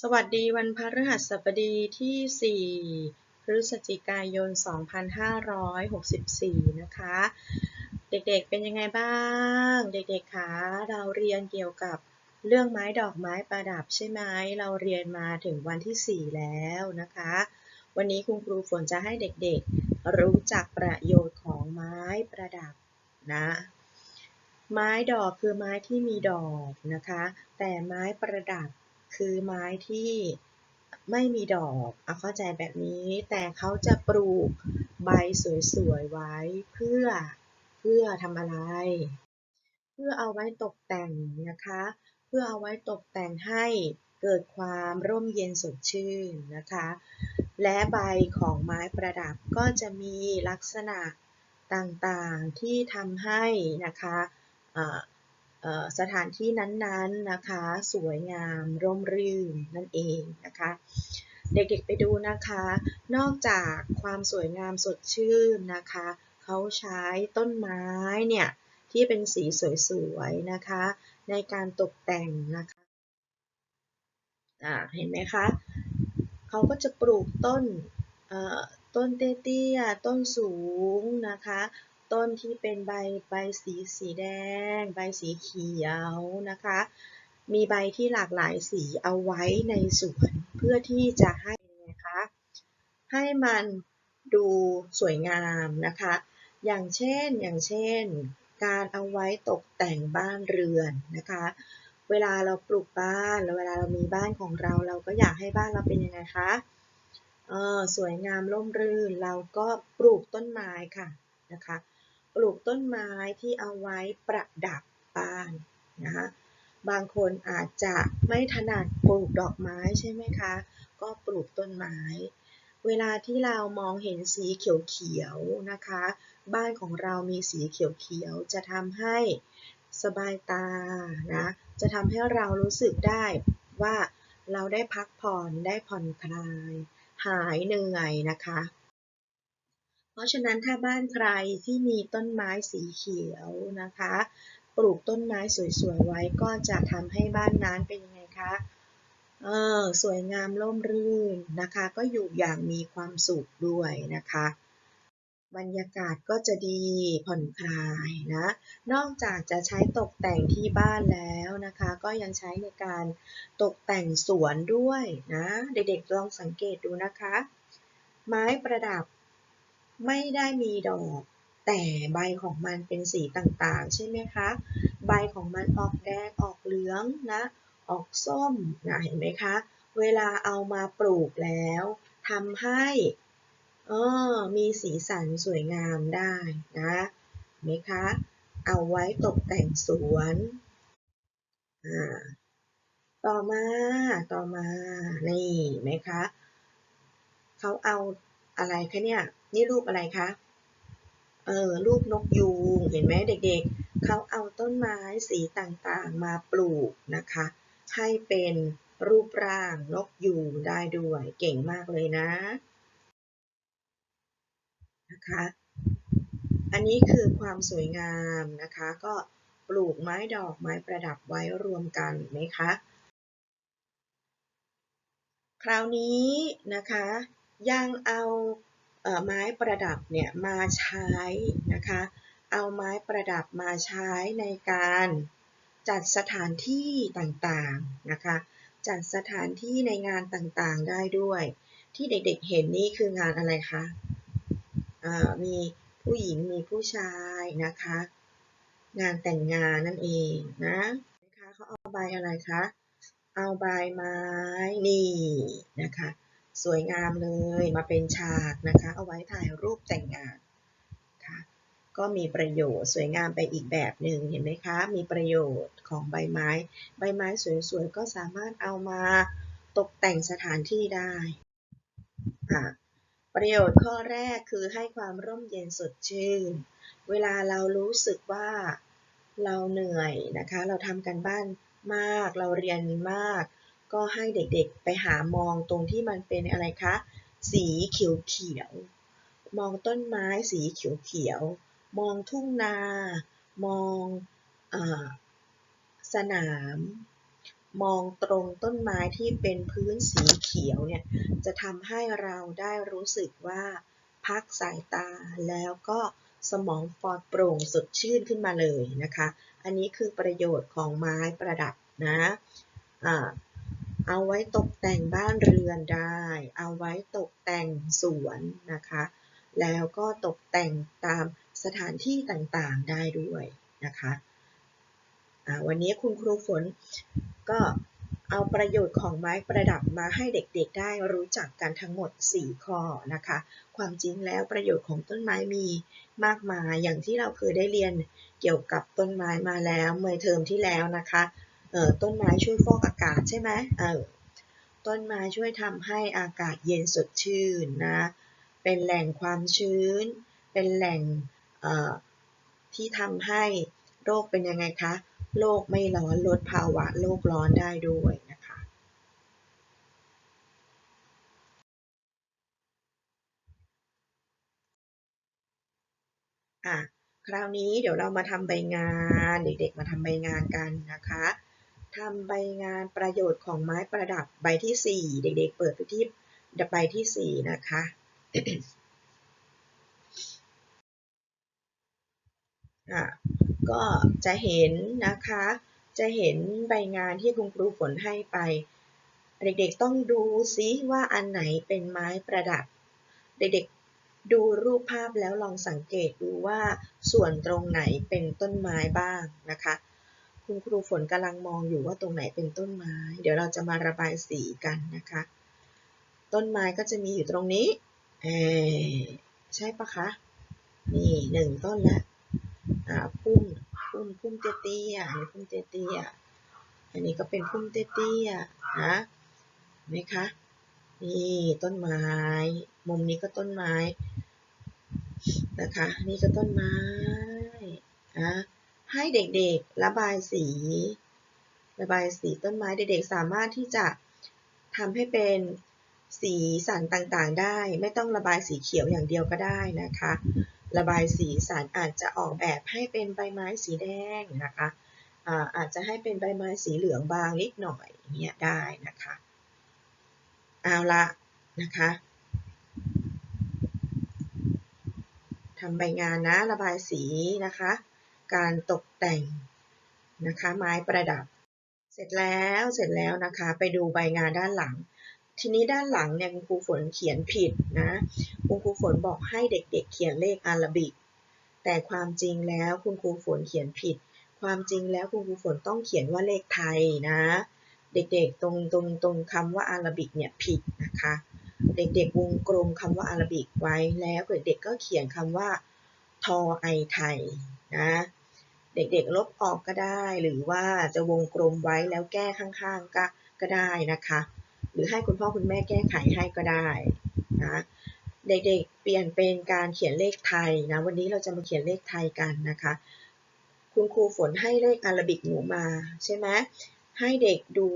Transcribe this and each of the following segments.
สวัสดีวันพฤหัสบดีที่ 4 พฤศจิกายน 2564 นะคะ เด็กๆ เป็นยังไงบ้าง เด็กๆ คะ เราเรียนเกี่ยวกับเรื่องไม้ดอกไม้ประดับใช่ไหม เราเรียนมาถึงวันที่ 4 แล้วนะคะ วันนี้คุณครูฝนจะให้เด็กๆ รู้จักประโยชน์ของไม้ประดับนะ ไม้ดอกคือไม้ที่มีดอกนะคะ แต่ไม้ประดับ คือไม้ที่ไม่มีดอกเอาเข้าใจแบบนี้ แต่เขาจะปลูกใบสวยๆไว้เพื่อเพื่อทำอะไร เพื่อเอาไว้ตกแต่งนะคะ เพื่อเอาไว้ตกแต่งให้เกิดความร่มเย็นสดชื่นนะคะ และใบของไม้ประดับก็จะมีลักษณะต่างๆที่ทำให้นะคะ สถานที่นั้นๆนะคะ สวยงามร่มรื่นนั่นเองนะคะ เด็กๆไปดูนะคะ นอกจากความสวยงามสดชื่นนะคะ เขาใช้ต้นไม้เนี่ยที่เป็นสีสวยๆนะคะ ในการตกแต่งนะคะเห็นไหมคะเขาก็จะปลูกต้นต้นเตี้ยๆต้นสูงนะคะ ต้นที่เป็นใบใบสีสีแดง ใบสีเขียวนะคะ มีใบที่หลากหลายสีเอาไว้ในสวนเพื่อที่จะให้นะคะให้มันดูสวยงามนะคะ อย่างเช่นอย่างเช่น การเอาไว้ตกแต่งบ้านเรือนนะคะ เวลาเราปลูกบ้านแล้วเวลาเรามีบ้านของเรา เราก็อยากให้บ้านเราเป็นยังไงคะเออสวยงามร่มรื่นเราก็ปลูกต้นไม้ค่ะนะคะ ปลูกต้นไม้ที่เอาไว้ประดับบ้านนะคะบางคนอาจจะไม่ถนัดปลูกดอกไม้ใช่ไหมคะ ก็ปลูกต้นไม้ เวลาที่เรามองเห็นสีเขียวๆนะคะ บ้านของเรามีสีเขียวๆจะทำให้สบายตานะ จะทำให้เรารู้สึกได้ว่าเราได้พักผ่อนได้ผ่อนคลาย หายเหนื่อยนะคะ เพราะฉะนั้นถ้าบ้านใครที่มีต้นไม้สีเขียวนะคะ ปลูกต้นไม้สวยๆไว้ก็จะทำให้บ้านนั้นเป็นยังไงคะเออสวยงามร่มรื่นนะคะ ก็อยู่อย่างมีความสุขด้วยนะคะ บรรยากาศก็จะดีผ่อนคลายนะ นอกจากจะใช้ตกแต่งที่บ้านแล้วนะคะ ก็ยังใช้ในการตกแต่งสวนด้วยนะ เด็กๆลองสังเกตดูนะคะ ไม้ประดับ ไม่ได้มีดอก แต่ใบของมันเป็นสีต่างๆ ใช่ไหมคะ ใบของมันออกแดงออกเหลืองนะ ออกส้มนะเห็นไหมคะ เวลาเอามาปลูกแล้วทำให้เออมีสีสันสวยงามได้นะเห็นไหมคะ เอาไว้ตกแต่งสวนอ่าต่อมา ต่อมา นี่ไหมคะ เขาเอาอะไรคะเนี่ย นี่รูปอะไรคะ เออรูปนกยูงเห็นไหมเด็กๆ เขาเอาต้นไม้สีต่างๆมาปลูกนะคะ ให้เป็นรูปร่างนกยูงได้ด้วย เก่งมากเลยนะนะคะ อันนี้คือความสวยงามนะคะ ก็ปลูกไม้ดอกไม้ประดับไว้รวมกันไหมคะ คราวนี้นะคะ ยังเอา ไม้ประดับเนี่ยมาใช้นะคะ เอาไม้ประดับมาใช้ในการจัดสถานที่ต่างๆนะคะ จัดสถานที่ในงานต่างๆได้ด้วย ที่เด็กๆเห็นนี่คืองานอะไรคะมีผู้หญิงมีผู้ชายนะคะ งานแต่งงานนั่นเองนะนะคะเขาเอาใบอะไรคะ เอาใบไม้นี่นะคะ สวยงามเลยมาเป็นฉากนะคะ เอาไว้ถ่ายรูปแต่งงานค่ะก็มีประโยชน์สวยงามไปอีกแบบหนึ่งเห็นไหมคะ มีประโยชน์ของใบไม้ ใบไม้สวยๆก็สามารถเอามาตกแต่งสถานที่ได้ค่ะประโยชน์ข้อแรกคือให้ความร่มเย็นสดชื่น เวลาเรารู้สึกว่าเราเหนื่อยนะคะ เราทำกันบ้านมาก เราเรียนมาก ก็ให้เด็กๆไปหามองตรงที่มันเป็นอะไรคะ สีเขียวๆ มองต้นไม้สีเขียวๆ มองทุ่งนา มองอสนาม มองตรงต้นไม้ที่เป็นพื้นสีเขียวเนี่ย จะทำให้เราได้รู้สึกว่าพักสายตาแล้วก็สมองปลอดโปร่งสดชื่นขึ้นมาเลยนะคะ อันนี้คือประโยชน์ของไม้ประดับนะะ เอาไว้ตกแต่งบ้านเรือนได้ เอาไว้ตกแต่งสวนนะคะ แล้วก็ตกแต่งตามสถานที่ต่างๆได้ด้วยนะคะวันนี้คุณครูฝนก็เอาประโยชน์ของไม้ประดับมาให้เด็กๆได้รู้จักกันทั้งหมด 4 ข้อนะคะ ความจริงแล้วประโยชน์ของต้นไม้มีมากมายอย่างที่เราเคยได้เรียนเกี่ยวกับต้นไม้มาแล้วเมื่อเทอมที่แล้วนะคะ เออต้นไม้ช่วยฟอกอากาศใช่ไหมเออต้นไม้ช่วยทำให้อากาศเย็นสดชื่นนะ เป็นแหล่งความชื้น เป็นแหล่งที่ทำให้โรคเป็นยังไงคะ โลกไม่ร้อนลดภาวะโลกร้อนได้ด้วยนะคะ อะ คราวนี้เดี๋ยวเรามาทำใบงาน เด็กๆมาทำใบงานกันนะคะ ทำใบงานประโยชน์ของไม้ประดับใบที่ 4 เด็กๆ เปิดไปที่ใบที่ 4 นะคะ ก็จะเห็นนะคะ จะเห็นใบงานที่คุณครูฝนให้ไป เด็กๆต้องดูซิว่าอันไหนเป็นไม้ประดับ เด็กๆดูรูปภาพแล้วลองสังเกตดูว่าส่วนตรงไหนเป็นต้นไม้บ้างนะคะ คุณครูฝนกำลังมองอยู่ว่าตรงไหนเป็นต้นไม้ เดี๋ยวเราจะมาระบายสีกันนะคะ ต้นไม้ก็จะมีอยู่ตรงนี้ใช่ปะคะ นี่หนึ่งต้นแล้วพุ่มพุ่มพุ่มเตี้ยๆอันนี้พุ่มเตี้ยๆอันนี้ก็เป็นพุ่มเตี้ยๆนะไหมคะนี่ต้นไม้ มุมนี้ก็ต้นไม้นะคะ นี่ก็ต้นไม้นะ ให้เด็กๆ ระบายสี ระบายสีต้นไม้เด็กๆ สามารถที่จะทำให้เป็นสีสันต่างๆ ได้ ไม่ต้องระบายสีเขียวอย่างเดียวก็ได้นะคะ ระบายสีสันอาจจะออกแบบให้เป็นใบไม้สีแดงนะคะอาจจะให้เป็นใบไม้สีเหลืองบางนิดหน่อยเงี้ยได้นะคะ เอาละนะคะทำใบงานนะระบายสีนะคะ การตกแต่งนะคะ ไม้ประดับ เสร็จแล้วเสร็จแล้วนะคะ ไปดูใบงานด้านหลัง ทีนี้ด้านหลังเนี่ยคุณครูฝนเขียนผิดนะคุณครูฝนบอกให้เด็กๆเเขียนเลขอาราบิก แต่ความจริงแล้วคุณครูฝนเขียนผิด ความจริงแล้วคุณครูฝนต้องเขียนว่าเลขไทยนะ เด็กๆตรงตรงตรงคำว่าอาราบิกเนี่ยผิดนะคะเด็กๆวงกลมคำว่าอาราบิกไว้แล้วเด็กๆก็เขียนคำว่าทอไอไทยนะ เด็กๆลบออกก็ได้ หรือว่าจะวงกลมไว้แล้วแก้ข้างๆก็ก็ได้นะคะ หรือให้คุณพ่อคุณแม่แก้ไขให้ก็ได้นะเด็กๆ เปลี่ยนเป็นการเขียนเลขไทยนะ วันนี้เราจะมาเขียนเลขไทยกันนะคะ คุณครูฝนให้เลขอารบิกหนูมาใช่ไหมให้เด็กดู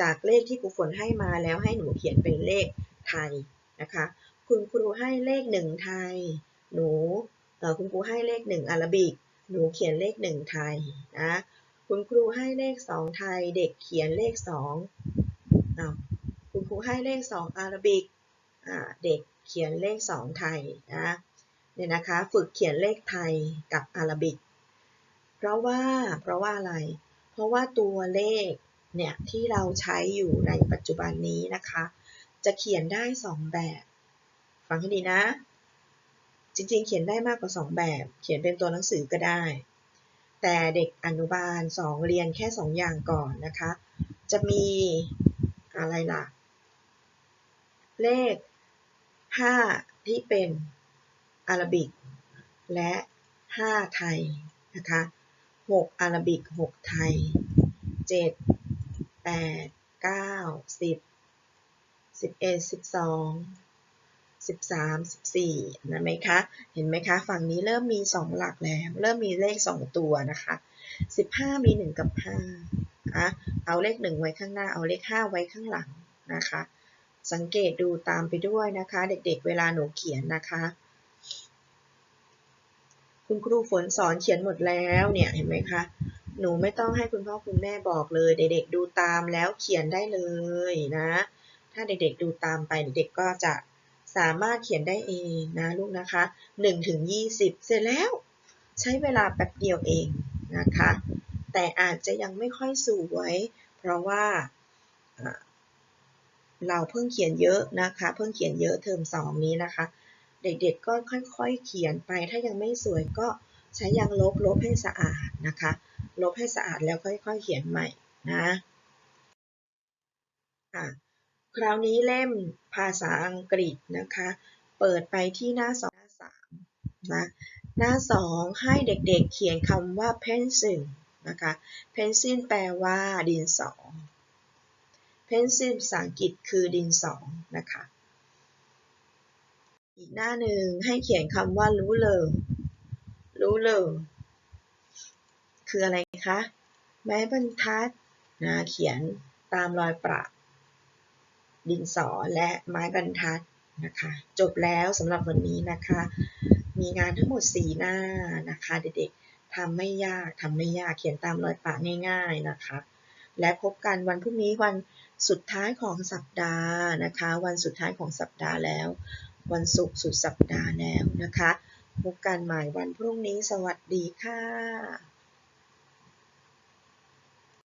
จากเลขที่ครูฝนให้มาแล้วให้หนูเขียนเป็นเลขไทยนะคะ คุณครูให้เลขหนึ่งไทย หนูคุณครูให้เลขหนึ่งอารบิก หนูเขียนเลขหนึ่งไทยนะคุณครูให้เลขสองไทย เด็กเขียนเลขสองอาคุณครูให้เลข2องอาราบิกเด็กเขียนเลข2ไทยนะเนี่ยนะคะฝึกเขียนเลขไทยกับอาราบิก เพราะว่าเพราะว่าอะไร เพราะว่าตัวเลขเนี่ยที่เราใช้อยู่ในปัจจุบันนี้นะคะ จะเขียนได้2แบบ ฟังให้ดีนะ จริงๆ เขียนได้มากกว่า 2 แบบ เขียนเป็นตัวหนังสือก็ได้ แต่เด็กอนุบาล 2 เรียนแค่ 2 อย่างก่อนนะคะ จะมีอะไรล่ะ เลข 5 ที่เป็นอารบิก และ 5 ไทยนะคะ 6 อารบิก 6 ไทย 7 8 9 10 11 12 13 14นะไหมคะ เห็นไหมคะ ฝั่งนี้เริ่มมี 2 หลักแล้ว เริ่มมีเลข 2 ตัวนะคะ 15 มี 1 กับ5อะเอาเลข 1 ไว้ข้างหน้า เอาเลข 5 ไว้ข้างหลังนะคะ สังเกตดูตามไปด้วยนะคะ เด็กๆ เวลาหนูเขียนนะคะ คุณครูฝนสอนเขียนหมดแล้วเนี่ยเห็นไหมคะหนูไม่ต้องให้คุณพ่อคุณแม่บอกเลย เด็กๆดูตามแล้วเขียนได้เลยนะ ถ้าเด็กๆดูตามไปเด็กๆก็จะ สามารถเขียนได้เองนะลูกนะคะ1ถึง20 เสร็จแล้วใช้เวลาแป๊บเดียวเองนะคะ แต่อาจจะยังไม่ค่อยสวย เพราะว่าเราเพิ่งเขียนเยอะนะคะ เพิ่งเขียนเยอะเทอมสองนี้นะคะ เด็กๆก็ค่อยๆเขียนไป ถ้ายังไม่สวยก็ใช้ยางลบลบให้สะอาดนะคะ ลบให้สะอาดแล้วค่อยๆเขียนใหม่นะอะ คราวนี้เล่มภาษาอังกฤษนะคะ เปิดไปที่หน้าสองหน้าสามนะ หน้าสองให้เด็กๆเขียนคำว่า pencil นะคะ pencil แปลว่าดินสอ pencil ภาษาอังกฤษคือดินสอนะคะ อีกหน้าหนึ่งให้เขียนคำว่า ruler ruler คืออะไรคะ ไม้บรรทัดนะเขียนตามรอยประ ดินสอและไม้บรรทัดนะคะ จบแล้วสำหรับวันนี้นะคะ มีงานทั้งหมด 4 หน้านะคะ เด็กๆทำไม่ยากทำไม่ยากเขียนตามรอยปะง่ายๆนะคะ และพบกันวันพรุ่งนี้วันสุดท้ายของสัปดาห์นะคะ วันสุดท้ายของสัปดาห์แล้ว วันศุกร์สุดสัปดาห์แล้วนะคะ พบกันใหม่วันพรุ่งนี้สวัสดีค่ะ